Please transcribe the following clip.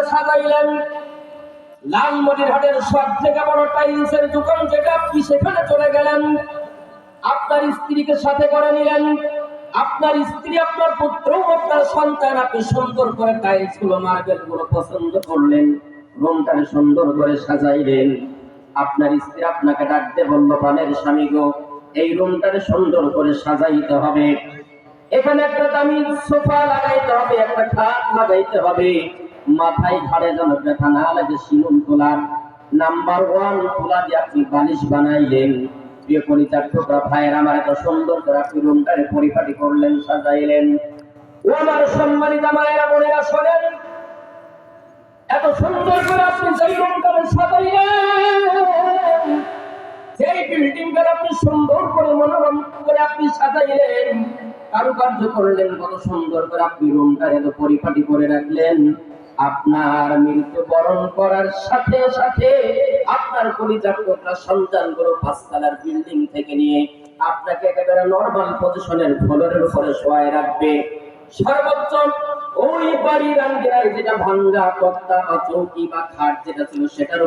করে সাজাইলেন লালমনিরহাটের সব থেকে বড় টাইলসের দোকান থেকে আপনি সেখানে চলে গেলেন। আপনার স্ত্রীকে সাথে করে নিলেন। আপনার স্ত্রী, আপনার পুত্র আপনার সন্তান, আপনি সুন্দর করে টাইলসগুলো মার্বেলগুলো পছন্দ করলেন রুমটাকে সুন্দর করে সাজাইলেন। আপনার স্ত্রী আপনাকে ডাকতে বলল প্রাণের স্বামী গো, এই রুমটাকে সুন্দর করে সাজাইতে হবে। এখানে একটা দামি সোফা লাগাইতে হবে, একটা খাট লাগাইতে হবে। মাথায় ঘাড়ে যেন ব্যথা না লাগে, শিলুন তোলার নাম্বার ওয়ান তোলা দিয়ে আপনি বালিশ বানাইলেন। প্রিয় পরিচার ভাইয়ের, আমার এত সুন্দর করে আপনি রুমটারে পরিপাটি করলেন, সাজাইলেন। ও আমার সম্মানিত মায়েরা, বোনেরা, শোনেন। এত সুন্দর করে আপনি সেই রুমটারে সাজাইলেন সেই আপনি সুন্দর করে মনোরম করে আপনি সাজাইলেন, কারুকার্য করলেন, কত সুন্দর করে আপনি রুমটা এত পরিপাটি করে রাখলেন। আপনার মৃত্যু বরণ করার সাথে সাথে আপনার পরিচার কোটা সন্তানগুলো পাঁচতলার বিল্ডিং থেকে নিয়ে আপনাকে একেবারে নর্মাল পজিশনের ফ্লোরের উপরে শোয়ায় রাখবে। সর্বোচ্চ ওই বাড়ির আঙ্গিনায় যেটা ভাঙ্গা কর্তা বা চৌকি বা খাট যেটা ছিল সেটার